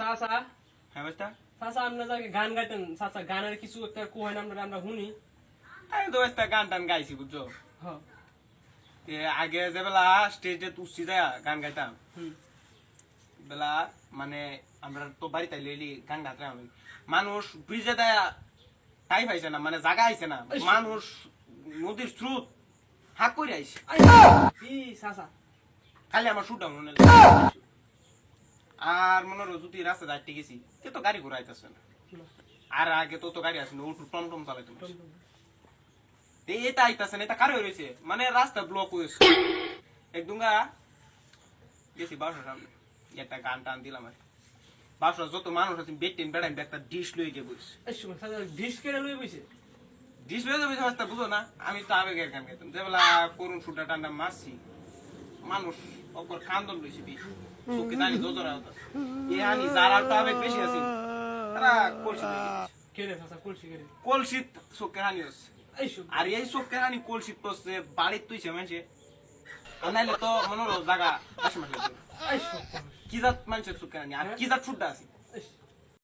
চাচা হ্যাঁ বেস্তা চাচা আমরা যাকে গান গাইতেন চাচা গানের কিছু একটা কোহেন আমরা আমরা শুনি। আমি তো বেস্তা গান টান গাইছি বুঝছ? হ্যাঁ আগে যে বেলা স্টেজে তুসছি যায় গান গাইতাম। বেলা মানে আমরা তো বাড়িতে লইলি গান গাতে আমি মানুষ ব্রিজে দেয় তাই পাইছে না মানে জায়গা আইছে না। মানুষ নদীর স্রোত হাক করে আইছে। ই চাচা খালি আমার শুট ডাউন আর মনে হলো যদি রাস্তা দাঁড়িয়ে গেছি তে তো গাড়ি ঘুরাইতেছে না। আর আগে তো তো গাড়ি আছে না উঠু টম টম চালাইতে এই এটা আইতাছে না এটা কারও রয়েছে? মানে রাস্তা ব্লক হয়েছে একদম গা গেছি বাসার সামনে। একটা গান টান দিলাম আর বাসার যত মানুষ আছে বেটেন বেড়াইন একটা ডিশ লয়ে গিয়ে বসে ডিশ কেটে লই বইছে? ডিশ যাবে রাস্তা বুঝো না। আমি তো আবেগের গান গাইতাম। যেবেলা করুন শুটা টান্ডা মারছি। মানুষ অপর কান্দন রয়েছে বেশি। চোখে দানি জোজরা হতো এ আনি যারা তো আবেগ বেশি আছে। তারা কলসি কলসি কেড়ে কলসিত চোখে হানি হচ্ছে। আর এই চোখে হানি কলসিত পড়ছে বাড়ির তুইছে মানুষে আর নাইলে তো মনোর জায়গা আশেপাশে কি জাত মানুষের চোখে হানি? আর কি জাত ফুটটা আছে?